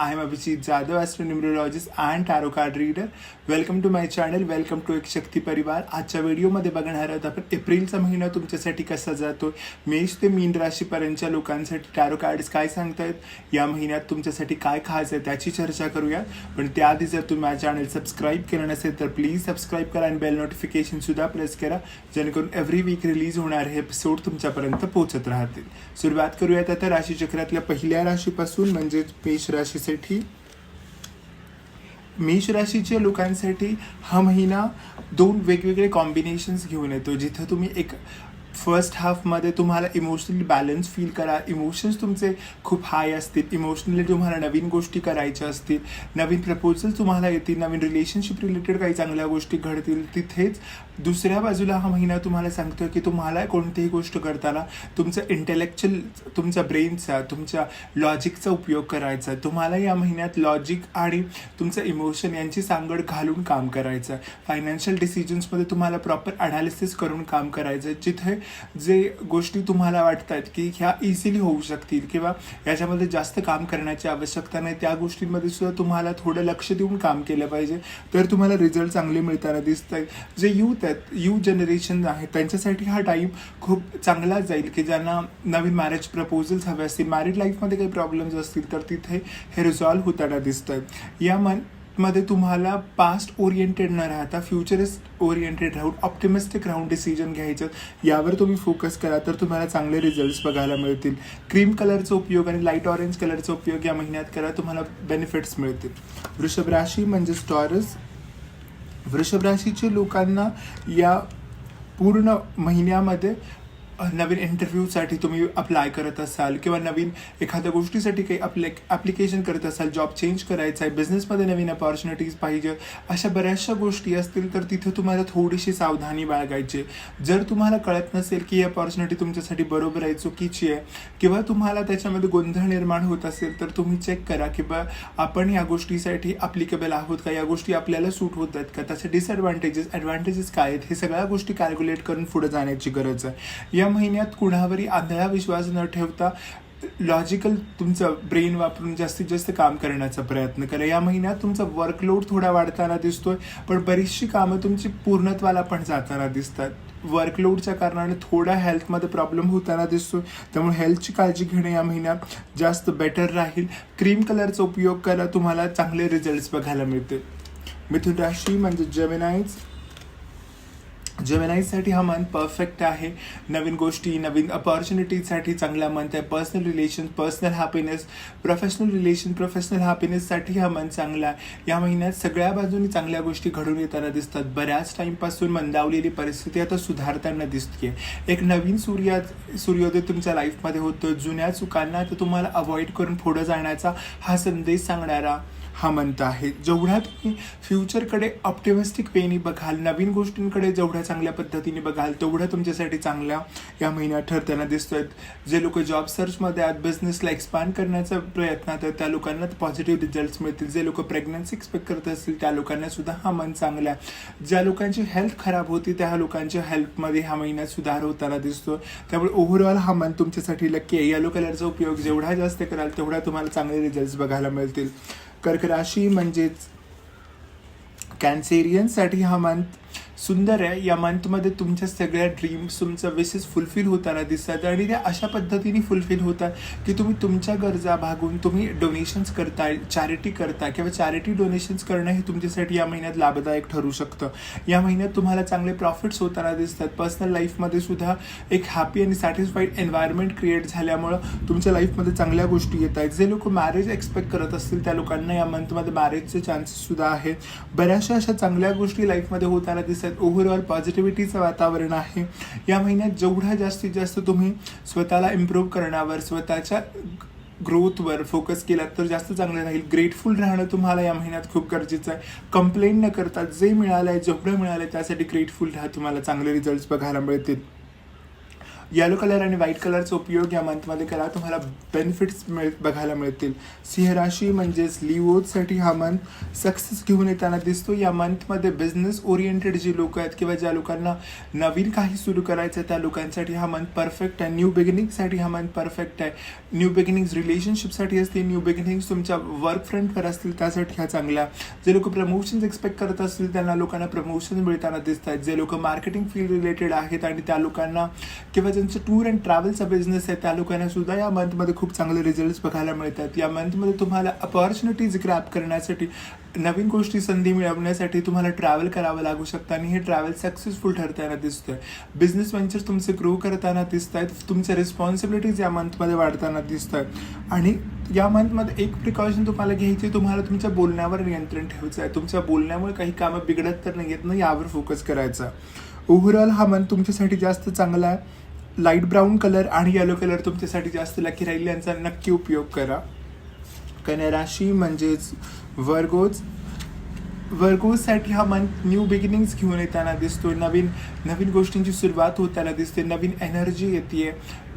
I am Abhijit Jadhav, astronumerologist and tarot card reader. Welcome to my channel welcome to Ek Shakti Parivar. आजच्या व्हिडिओमध्ये बघणार आहोत आपण एप्रिलचा महिना तुमच्यासाठी कसा जातो मेष ते मीन राशीपर्यंतच्या लोकांसाठी टॅरो कार्ड्स काय सांगतायत या महिन्यात तुमच्यासाठी काय खायचं आहे त्याची चर्चा करूया. पण त्याआधी जर तुम्ही माझ्या चॅनल सबस्क्राईब केलं नसेल तर प्लीज सबस्क्राईब करा आणि बेल नोटिफिकेशनसुद्धा प्रेस करा जेणेकरून एव्हरी वीक रिलीज होणारे हे एपिसोड तुमच्यापर्यंत पोहोचत राहतील. सुरुवात करूयात आता राशीचक्रातल्या पहिल्या राशीपासून म्हणजेच मेष लोकांसाठी मेष राशीच्या लोकांसाठी हा महिना दोन वेगवेगळे कॉम्बिनेशन्स घेऊन येतो जिथं तुम्ही एक फर्स्ट हाफमध्ये तुम्हाला इमोशनली बॅलन्स फील करा. इमोशन्स तुमचे खूप हाय असतील. इमोशनली तुम्हाला नवीन गोष्टी करायच्या असतील. नवीन प्रपोजल तुम्हाला येतील. नवीन रिलेशनशिप रिलेटेड काही चांगल्या गोष्टी घडतील. तिथेच दुसऱ्या बाजूला हा महिना तुम्हाला सांगतो की तुम्हाला कोणतीही गोष्ट करताना तुमचं इंटेलेक्च्युअल तुमच्या ब्रेनचा तुमच्या लॉजिकचा उपयोग करायचा. तुम्हाला या महिन्यात लॉजिक आणि तुमचं इमोशन यांची सांगड घालून काम करायचं. फायनान्शियल डिसिजन्समध्ये तुम्हाला प्रॉपर अनालिसिस करून काम करायचं. जिथे जे गोष्टी तुम्हाला वाटतात की ह्या इझिली होऊ शकतील किंवा याच्यामध्ये जास्त काम करण्याची आवश्यकता नाही त्या गोष्टींमध्ये सुद्धा तुम्हाला थोडं लक्ष देऊन काम केलं पाहिजे. तर तुम्हाला रिझल्ट चांगले मिळताना दिसत आहेत जे यूथ आहेत यू जनरेशन आहे त्यांच्यासाठी हा टाईम खूप चांगला जाईल की ज्यांना नवीन मॅरेज प्रपोजल्स हवे असतील. मॅरिड लाईफमध्ये काही प्रॉब्लेम्स असतील तर तिथे हे रिझॉल्व्ह होताना दिसत आहेत या मन मध्ये तुम्हाला पास्ट ओरिएंटेड न राहता फ्युचरिस्ट ओरिएंटेड राहून ऑप्टिमिस्टिक राहून डिसिजन घ्यायचं यावर तुम्ही फोकस करा तर तुम्हाला चांगले रिझल्ट्स बघायला मिळतील. क्रीम कलरचा उपयोग आणि लाइट ऑरेंज कलरचा उपयोग या महिन्यात करा तुम्हाला बेनिफिट्स मिळतील. वृषभ राशी म्हणजेच टॉरस वृषभ राशीचे लोकांना या पूर्ण महिन्यामध्ये नवीन इंटरव्ह्यूसाठी तुम्ही अप्लाय करत असाल किंवा नवीन एखाद्या गोष्टीसाठी काही अप्ले ॲप्लिकेशन करत असाल जॉब चेंज करायचा आहे बिझनेसमध्ये नवीन अपॉर्च्युनिटीज पाहिजे अशा बऱ्याचशा गोष्टी असतील तर तिथे तुम्हाला थोडीशी सावधानी बाळगायची जर तुम्हाला कळत नसेल की ही अपॉर्च्युनिटी तुमच्यासाठी बरोबर आहे चुकीची आहे किंवा तुम्हाला त्याच्यामध्ये गोंधळ निर्माण होत असेल तर तुम्ही चेक करा की बा आपण या गोष्टीसाठी अप्लिकेबल आहोत का? या गोष्टी आपल्याला सूट होत आहेत का? त्याचे डिसएडव्हान्टेजेस ॲडव्हान्टेजेस काय आहेत? हे सगळ्या गोष्टी कॅल्क्युलेट करून पुढे जाण्याची गरज आहे. या या महिन्यात कुणावरही आंधळा विश्वास न ठेवता लॉजिकल तुमचं ब्रेन वापरून जास्तीत जास्त काम करण्याचा प्रयत्न करा. या महिन्यात तुमचा वर्कलोड थोडा वाढताना दिसतोय पण बरीचशी कामं तुमची पूर्णत्वाला पण जाताना दिसतात. वर्कलोडच्या कारणाने थोडा हेल्थमध्ये प्रॉब्लेम होताना दिसतो त्यामुळे हेल्थची काळजी घेणे या महिन्यात जास्त बेटर राहील. क्रीम कलरचा उपयोग करा तुम्हाला चांगले रिझल्ट्स बघायला मिळतील. मिथुन राशी म्हणजे जेमिनाईज जेमेनाईजसाठी हा मंथ परफेक्ट आहे. नवीन गोष्टी नवीन अपॉर्च्युनिटीजसाठी चांगला मंथ आहे. Personal relation personal happiness professional relation professional हॅपीनेससाठी हा मंथ चांगला आहे. या महिन्यात सगळ्या बाजूनी चांगल्या गोष्टी घडून येताना दिसतात. बऱ्याच टाईमपासून मंदावलेली परिस्थिती आता सुधारताना दिसते एक नवीन सूर्या सूर्योदय तुमच्या लाईफमध्ये होतो जुन्या चुकांना तर तुम्हाला अवॉइड करून पुढं जाण्याचा हा संदेश सांगणारा हा मंथ आहे. जेवढा तुम्ही फ्युचरकडे ऑप्टिमिस्टिक वेनी बघाल नवीन गोष्टींकडे जेवढ्या चांगल्या पद्धतीने बघाल तेवढं तुमच्यासाठी चांगल्या या महिन्यात ठरताना दिसतोय. जे लोक जॉब सर्चमध्ये आहेत बिझनेसला एक्सपांड करण्याचा प्रयत्न आहेत त्या लोकांना पॉझिटिव्ह रिझल्ट मिळतील. जे लोक प्रेग्नन्सी एक्सपेक्ट करत असतील त्या लोकांना सुद्धा हा मंथ चांगला आहे. ज्या लोकांची हेल्थ खराब होती त्या लोकांच्या हेल्थमध्ये ह्या महिन्यात सुधार होताना दिसतो त्यामुळे ओव्हरऑल हा मंथ तुमच्यासाठी लक्की आहे. येलो कलरचा उपयोग जेवढा जास्त कराल तेवढा तुम्हाला चांगले रिझल्ट बघायला मिळतील. कर्क राशी म्हणजेच कॅन्सेरियनसाठी हा मंथ सुंदर आहे. या मंथमध्ये तुमच्या सगळ्या ड्रीम्स तुमचं विशेष फुलफिल होताना दिसतात आणि त्या अशा पद्धतीने फुलफिल होतात की तुम्ही तुमच्या गरजा भागून तुम्ही डोनेशन्स करताय चॅरिटी करता किंवा चॅरिटी डोनेशन्स करणं हे तुमच्यासाठी या महिन्यात लाभदायक ठरू शकतं. या महिन्यात तुम्हाला चांगले प्रॉफिट्स होताना दिसतात. पर्सनल लाईफमध्ये सुद्धा एक हॅपी आणि सॅटिस्फाईड एन्व्हायरमेंट क्रिएट झाल्यामुळं तुमच्या लाईफमध्ये चांगल्या गोष्टी येत आहेत. जे लोक मॅरेज एक्सपेक्ट करत असतील त्या लोकांना या मंथमध्ये मॅरेजचे चान्सेससुद्धा आहेत. बऱ्याचशा अशा चांगल्या गोष्टी लाईफमध्ये होताना दिसतात ओव्हरऑल पॉझिटिव्हिटीचं वातावरण आहे. या महिन्यात जेवढा जास्तीत जास्त तुम्ही स्वतःला इम्प्रूव्ह करण्यावर स्वतःच्या ग्रोथवर फोकस केलात तर जास्त चांगलं राहील. ग्रेटफुल राहणं तुम्हाला या महिन्यात खूप गरजेचं आहे. कंप्लेंट न करता जे मिळालं आहे जेवढं मिळालं आहे त्यासाठी ग्रेटफुल राहा. तुम्हाला चांगले रिझल्ट्स बघायला मिळतील. येलो कलर आणि व्हाईट कलरचा उपयोग या मंथमध्ये करा. तुम्हाला बेनिफिट्स मिळ बघायला मिळतील. सिंहराशी म्हणजेच लिओसाठी हा मंथ सक्सेस घेऊन येताना दिसतो. या मंथमध्ये बिझनेस ओरिएंटेड जी लोक आहेत किंवा ज्या लोकांना नवीन काही सुरू करायचं आहे त्या लोकांसाठी हा मंथ परफेक्ट आहे. न्यू बिगिनिंगसाठी हा मंथ परफेक्ट आहे. न्यू बिगिनिंग्स रिलेशनशिपसाठी असतील न्यू बिगिनिंग्स तुमच्या वर्क फ्रंटवर असतील त्यासाठी ह्या चांगला जे लोक प्रमोशन्स एक्सपेक्ट करत असतील त्यांना लोकांना प्रमोशन मिळताना दिसत आहेत. जे लोक मार्केटिंग फील्ड रिलेटेड आहेत आणि त्या लोकांना किंवा ज्यांचं टूर अँड ट्रॅव्हलचा बिझनेस आहे त्या लोकांना सुद्धा या मंथमध्ये खूप चांगले रिझल्ट्स बघायला मिळतात. या मंथमध्ये तुम्हाला अपॉर्च्युनिटीज ग्रॅप करण्यासाठी नवीन गोष्टी संधी मिळवण्यासाठी तुम्हाला ट्रॅव्हल करावं लागू शकतं आणि हे ट्रॅव्हल सक्सेसफुल ठरताना दिसतोय. बिझनेस व्हेंचर तुमचे ग्रो करताना दिसत आहेत तुमच्या रिस्पॉन्सिबिलिटीज या मंथमध्ये वाढताना दिसत आहेत आणि या मंथमध्ये एक प्रिकॉशन तुम्हाला घ्यायची तुम्हाला तुमच्या बोलण्यावर नियंत्रण ठेवायचं आहे. तुमच्या बोलण्यामुळे काही कामं बिघडत तर नाही येत ना यावर फोकस करायचा ओव्हरऑल हा मंथ तुमच्यासाठी जास्त चांगला आहे. लाइट ब्राऊन कलर आणि येलो कलर तुमच्यासाठी जास्त लकी राहील यांचा नक्की उपयोग करा. कन्या राशी म्हणजेच वर्गोज. वर्गोजसाठी हा मंथ न्यू बिगिनिंग्स घेऊन येताना दिसतो नवीन नवीन गोष्टींची सुरुवात होताना दिसते. नवीन एनर्जी येते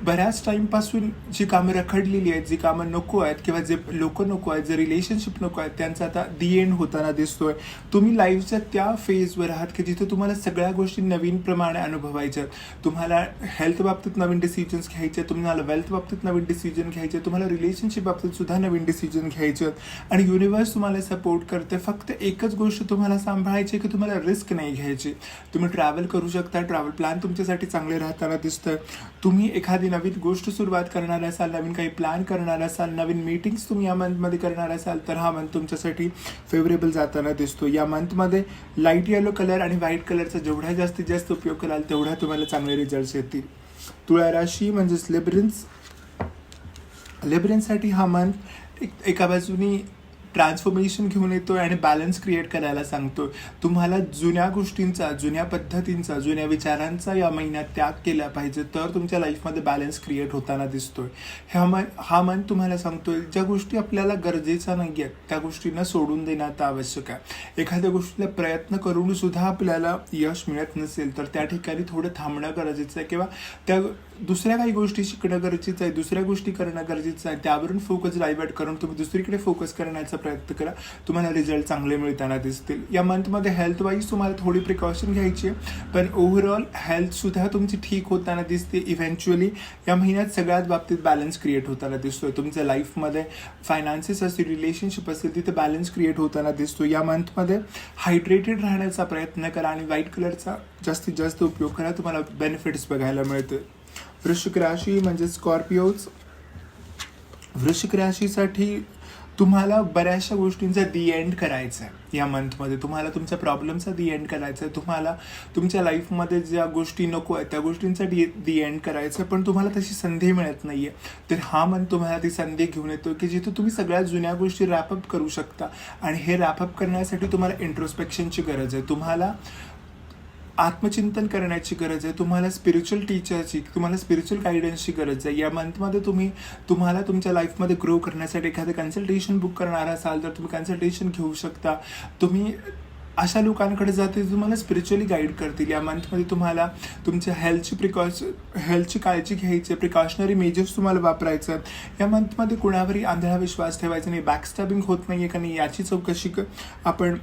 बऱ्याच टाईमपासून जी कामं रखडलेली आहेत जी कामं नको आहेत किंवा जे लोक नको आहेत जे रिलेशनशिप नको आहेत त्यांचा आता दी एंड होताना दिसतोय. तुम्ही लाईफच्या त्या फेजवर आहात की जिथे तुम्हाला सगळ्या गोष्टी नवीन प्रमाणे अनुभवायच्या तुम्हाला हेल्थ बाबतीत नवीन डिसिजन्स घ्यायचे तुम्हाला वेल्थ बाबतीत नवीन डिसिजन घ्यायचे तुम्हाला रिलेशनशिप बाबतीत सुद्धा नवीन डिसिजन घ्यायचे आणि युनिवर्स तुम्हाला सपोर्ट करते फक्त एकच गोष्ट तुम्हाला सांभाळायची आहे की तुम्हाला रिस्क नाही घ्यायची. तुम्ही ट्रॅव्हल करू शकता ट्रॅव्हल प्लॅन तुमच्यासाठी चांगले राहताना दिसतं तुम्ही एखादी नवीन गोष्ट सुरुवात करणार असाल नवीन काही प्लॅन करणार असाल नवीन मीटिंग्स तुम्ही या मंथमध्ये करणार असाल तर हा मंथ तुमच्यासाठी फेवरेबल जाताना दिसतो. या मंथमध्ये लाइट येलो कलर आणि व्हाईट कलरचा जेवढा जास्तीत जास्त उपयोग कराल तेवढा तुम्हाला चांगले रिझल्ट्स येतील. तुळा राशी म्हणजेच लेबरिन्स लेबरिन्ससाठी हा मंथ एक एका बाजूनी ट्रान्सफॉर्मेशन घेऊन येतोय आणि बॅलन्स क्रिएट करायला सांगतोय. तुम्हाला जुन्या गोष्टींचा जुन्या पद्धतींचा जुन्या विचारांचा या महिन्यात त्याग केला पाहिजे तर तुमच्या लाईफमध्ये बॅलन्स क्रिएट होताना दिसतोय. ह्या मन हा मन तुम्हाला सांगतोय ज्या गोष्टी आपल्याला गरजेच्या नाही आहेत त्या गोष्टींना सोडून देणं आता आवश्यक आहे. एखाद्या गोष्टीला प्रयत्न करून सुद्धा आपल्याला यश मिळत नसेल तर त्या ठिकाणी थोडं थांबणं गरजेचं आहे किंवा त्या दुसऱ्या काही गोष्टी शिकणं गरजेचं आहे दुसऱ्या गोष्टी करणं गरजेचं आहे त्यावरून फोकस डायवर्ट करून तुम्ही दुसरीकडे फोकस करण्याचा प्रयत्न करा. तुम्हाला रिझल्ट चांगले मिळताना दिसतील. या मंथमध्ये हेल्थ वाईज तुम्हाला थोडी प्रिकॉशन घ्यायची आहे पण ओव्हरऑल हेल्थसुद्धा तुमची ठीक होताना दिसते. इव्हेंच्युअली या महिन्यात सगळ्यात बाबतीत बॅलन्स क्रिएट होताना दिसतोय. तुमच्या लाईफमध्ये फायनान्सेस असतील रिलेशनशिप असतील तिथे बॅलन्स क्रिएट होताना दिसतो या मंथमध्ये हायड्रेटेड राहण्याचा प्रयत्न करा आणि व्हाईट कलरचा जास्तीत जास्त उपयोग करा. तुम्हाला बेनिफिट्स बघायला मिळतील. वृश्चिक राशी म्हणजे स्कॉर्पिओज. वृश्चिक राशीसाठी तुम्हाला बऱ्याचशा गोष्टींचा दी एंड करायचा आहे या मंथमध्ये तुम्हाला तुमच्या प्रॉब्लेमचा दी एंड करायचा आहे तुम्हाला तुमच्या लाईफमध्ये ज्या गोष्टी नको आहेत त्या गोष्टींचा डी दी एंड करायचं आहे पण तुम्हाला तशी संधी मिळत नाही आहे तर हा मंथ तुम्हाला ती संधी घेऊन येतो की जिथे तुम्ही सगळ्या जुन्या गोष्टी रॅपअप करू शकता. आणि हे रॅपअप करण्यासाठी तुम्हाला इंट्रोस्पेक्शनची गरज आहे. तुम्हाला आत्मचिंतन करण्याची गरज आहे तुम्हाला स्पिरिच्युअल टीचरची तुम्हाला स्पिरिच्युअल गायडन्सची गरज आहे. या मंथमध्ये तुम्ही तुम्हाला तुमच्या लाईफमध्ये ग्रो करण्यासाठी एखादं कन्सल्टेशन बुक करणार असाल तर तुम्ही कन्सल्टेशन घेऊ शकता. तुम्ही अशा लोकांकडे जाते तुम्हाला स्पिरिच्युअली गाईड करतील. या मंथमध्ये तुम्हाला तुमच्या हेल्थची प्रिकॉश हेल्थची काळजी घ्यायची प्रिकॉशनरी मेजर्स तुम्हाला वापरायचं या मंथमध्ये कुणावरही आंधळा विश्वास ठेवायचा नाही बॅकस्टॅबिंग होत नाही आहे का नाही याची चौकशी आपण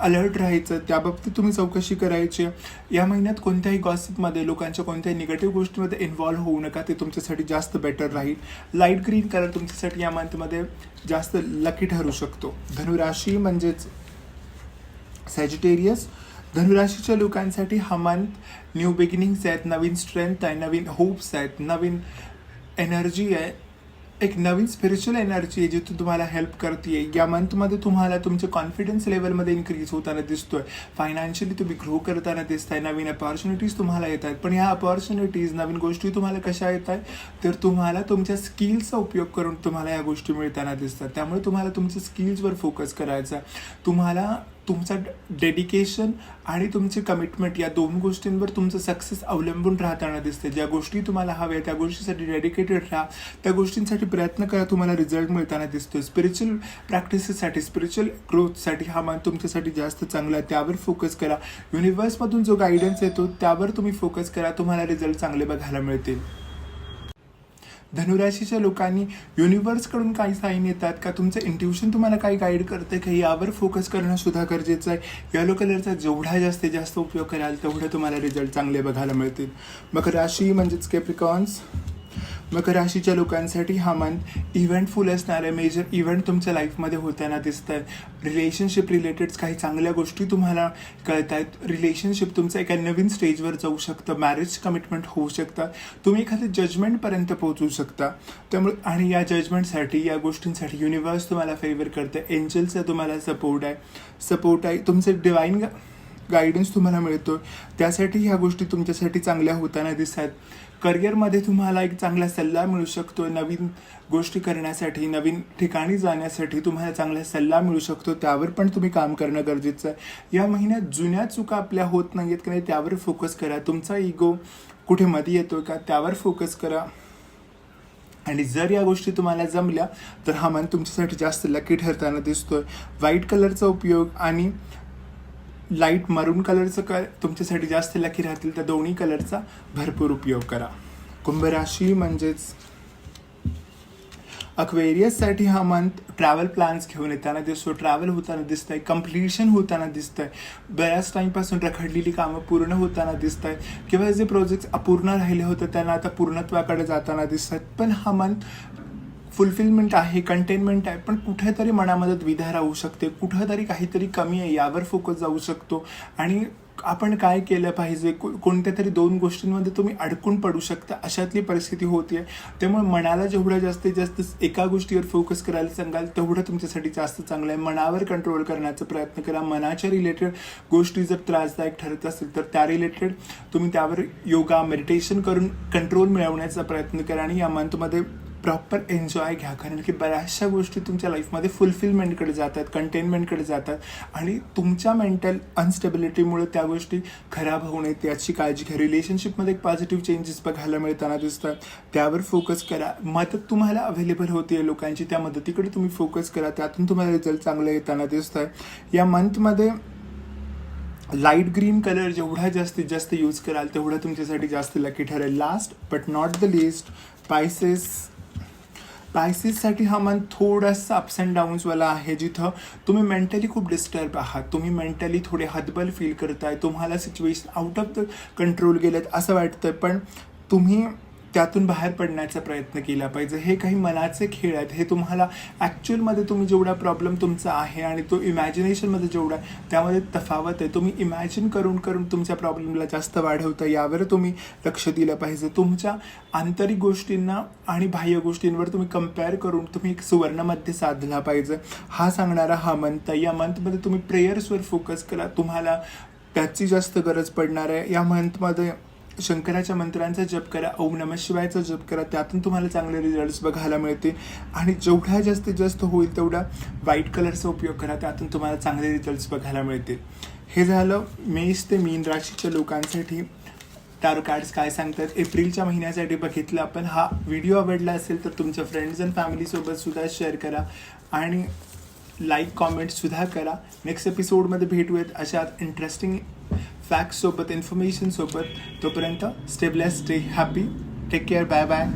अलर्ट राहायचं त्याबाबतीत तुम्ही चौकशी करायची. या महिन्यात कोणत्याही गॉसिपमध्ये लोकांच्या कोणत्याही निगेटिव्ह गोष्टीमध्ये इन्व्हॉल्व्ह होऊ नका ते तुमच्यासाठी जास्त बेटर राहील. लाइट ग्रीन कलर तुमच्यासाठी या मंथमध्ये जास्त लकी ठरू शकतो. धनुराशी म्हणजेच सॅजिटेरियस धनुराशीच्या लोकांसाठी हा मंथ न्यू बिगिनिंग्स आहेत नवीन स्ट्रेंथ आहे नवीन होप्स आहेत नवीन एनर्जी आहे. एक नवीन स्पिरिच्युअल एनर्जी आहे जी तू तुम्हाला हेल्प करते या मंथमध्ये तुम्हाला तुमच्या कॉन्फिडन्स लेवलमध्ये इन्क्रीज होताना दिसतोय. फायनान्शियली तुम्ही ग्रो करताना दिसताय नवीन अपॉर्च्युनिटीज तुम्हाला येत आहेत पण ह्या अपॉर्च्युनिटीज नवीन गोष्टी तुम्हाला कशा येत आहेत तर तुम्हाला तुमच्या स्किल्सचा उपयोग करून तुम्हाला या गोष्टी मिळताना दिसतात. त्यामुळे तुम्हाला तुमच्या स्किल्सवर फोकस करायचा आहे. तुम्हाला तुमचं डेडिकेशन आणि तुमचे कमिटमेंट या दोन गोष्टींवर तुमचं सक्सेस अवलंबून राहताना दिसते. ज्या गोष्टी तुम्हाला हव्या त्या गोष्टीसाठी डेडिकेटेड राहा. त्या गोष्टींसाठी प्रयत्न करा तुम्हाला रिझल्ट मिळताना दिसतो स्पिरिच्युअल प्रॅक्टिसेससाठी स्पिरिच्युअल ग्रोथसाठी हा मान तुमच्यासाठी जास्त चांगला आहे. त्यावर फोकस करा. युनिवर्समधून जो गायडन्स येतो त्यावर तुम्ही फोकस करा. तुम्हाला रिझल्ट चांगले बघायला मिळतील. धनुराशीच्या लोकांनी युनिवर्सकडून काही साईन येतात का? तुमचं इंट्युशन तुम्हाला काही गाईड करते का? यावर फोकस करणं सुद्धा गरजेचं आहे. येलो कलरचा जेवढा जास्तीत जास्त उपयोग कराल तेवढं तुम्हाला रिझल्ट चांगले बघायला मिळतील. मग राशी म्हणजेच केप्रिकॉन्स मकर राशीच्या लोकांसाठी हा मंथ इव्हेंटफुल असणारे मेजर इव्हेंट तुमच्या लाईफमध्ये होताना दिसत आहेत रिलेशनशिप रिलेटेड काही चांगल्या गोष्टी तुम्हाला कळत आहेत रिलेशनशिप तुमचं एका नवीन स्टेजवर जाऊ शकतं. मॅरेज कमिटमेंट होऊ शकतं. तुम्ही एखाद्या जजमेंटपर्यंत पोहोचू शकता. त्यामुळे आणि या जजमेंटसाठी या गोष्टींसाठी युनिवर्स तुम्हाला फेवर करतं. एंजलचा तुम्हाला सपोर्ट आहे. सपोर्ट आहे. तुमचं डिवाईन गायडन्स तुम्हाला मिळतो त्यासाठी ह्या गोष्टी तुमच्यासाठी चांगल्या होताना दिसतात. करिअरमध्ये तुम्हाला एक चांगला सल्ला मिळू शकतो नवीन गोष्टी करण्यासाठी नवीन ठिकाणी जाण्यासाठी तुम्हाला चांगला सल्ला मिळू शकतो. त्यावर पण तुम्ही काम करणं गरजेचं आहे. या महिन्यात जुन्या चुका आपल्या होत नाही आहेत की नाही त्यावर फोकस करा. तुमचा इगो कुठे मध्ये येतो का त्यावर फोकस करा. आणि जर या गोष्टी तुम्हाला जमल्या तर हा मन तुमच्यासाठी जास्त लकी ठरताना दिसतोय. व्हाईट कलरचा उपयोग आणि लाइट मरून कलरचं क तुमच्यासाठी जास्त लकी राहतील त्या दोन्ही कलरचा भरपूर उपयोग करा. कुंभराशी म्हणजेच अक्वेरियससाठी हा मंथ ट्रॅव्हल प्लॅन्स घेऊन येताना दिसतो. ट्रॅव्हल होताना दिसत आहे कम्प्लिशन होताना दिसत आहे बऱ्याच टाईमपासून रखडलेली कामं पूर्ण होताना दिसत आहे किंवा जे प्रोजेक्ट अपूर्ण राहिले होते त्यांना आता पूर्णत्वाकडे जाताना दिसत आहेत पण हा मंथ फुलफिलमेंट आहे कंटेनमेंट आहे पण कुठेतरी मनामध्ये द्विधा राहू शकते. कुठंतरी काहीतरी कमी आहे यावर फोकस जाऊ शकतो. आणि आपण काय केलं पाहिजे? को कोणत्या तरी दोन गोष्टींमध्ये तुम्ही अडकून पडू शकता. अशातली परिस्थिती होते त्यामुळे मनाला जेवढं जास्तीत जास्त एका गोष्टीवर फोकस करायला सांगाल तेवढं तुमच्यासाठी जास्त चांगलं आहे. मनावर कंट्रोल करण्याचा प्रयत्न करा. मनाच्या रिलेटेड गोष्टी जर त्रासदायक ठरत असतील तर त्या रिलेटेड तुम्ही त्यावर योगा मेडिटेशन करून कंट्रोल मिळवण्याचा प्रयत्न करा. आणि या मंथमध्ये प्रॉपर एन्जॉय घ्या. कारण की बऱ्याचशा गोष्टी तुमच्या लाईफमध्ये फुलफिलमेंटकडे जातात कंटेनमेंटकडे जातात. आणि तुमच्या मेंटल अनस्टेबिलिटीमुळे त्या गोष्टी खराब होऊ नयेत याची काळजी घ्या. रिलेशनशिपमध्ये एक पॉझिटिव्ह चेंजेस बघायला मिळताना दिसतात. त्यावर फोकस करा. मदत तुम्हाला अवेलेबल होते लोकांची. त्या मदतीकडे तुम्ही फोकस करा. त्यातून तुम्हाला रिझल्ट चांगले येताना दिसत आहे या मंथमध्ये लाइट ग्रीन कलर जेवढा जास्तीत जास्त यूज कराल तेवढं तुमच्यासाठी जास्त लकी ठरेल. Last but not the list Pisces पायसिससाठी हा मन थोडासा अप्स अँड डाऊन्सवाला आहे जिथं तुम्ही मेंटली खूप डिस्टर्ब आहात. तुम्ही मेंटली थोडे हतबल फील करताय. तुम्हाला situation out of the control गेलेत असं वाटतं पण तुम्ही त्यातून बाहेर पडण्याचा प्रयत्न केला पाहिजे. हे काही मनाचे खेळ आहेत. हे तुम्हाला ॲक्च्युअलमध्ये तुम्ही जेवढा प्रॉब्लेम तुमचा आहे आणि तो इमॅजिनेशनमध्ये जेवढा आहे, त्यामध्ये तफावत आहे. तुम्ही इमॅजिन करून करून तुमच्या प्रॉब्लेमला जास्त वाढवता यावर तुम्ही लक्ष दिलं पाहिजे. तुमच्या आंतरिक गोष्टींना आणि बाह्य गोष्टींवर तुम्ही कंपेअर करून तुम्ही एक सुवर्णमध्ये साधला पाहिजे. हा सांगणारा हा मंथ आहे. या मंथमध्ये तुम्ही प्रेयर्सवर फोकस करा. तुम्हाला त्याची जास्त गरज पडणार आहे. या मंथमध्ये शंकराच्या मंत्रांचा जप करा ओम नम शिवायचा जप करा त्यातून तुम्हाला चांगले रिझल्ट्स बघायला मिळतील. आणि जेवढा जास्तीत जास्त होईल तेवढा व्हाईट कलरचा उपयोग करा त्यातून तुम्हाला चांगले रिझल्ट्स बघायला मिळतील. हे झालं मेष ते मीन राशीच्या लोकांसाठी. टारो कार्ड्स काय सांगतात? एप्रिलच्या महिन्यासाठी बघितलं आपण. हा व्हिडिओ आवडला असेल तर तुमच्या फ्रेंड्स अँड फॅमिलीसोबत सुद्धा शेअर करा. आणि लाईक कॉमेंटसुद्धा करा. नेक्स्ट एपिसोडमध्ये भेटूयात अशा इंटरेस्टिंग फॅक्ट्ससोबत इन्फॉर्मेशनसोबत तोपर्यंत stay bless stay happy take care bye bye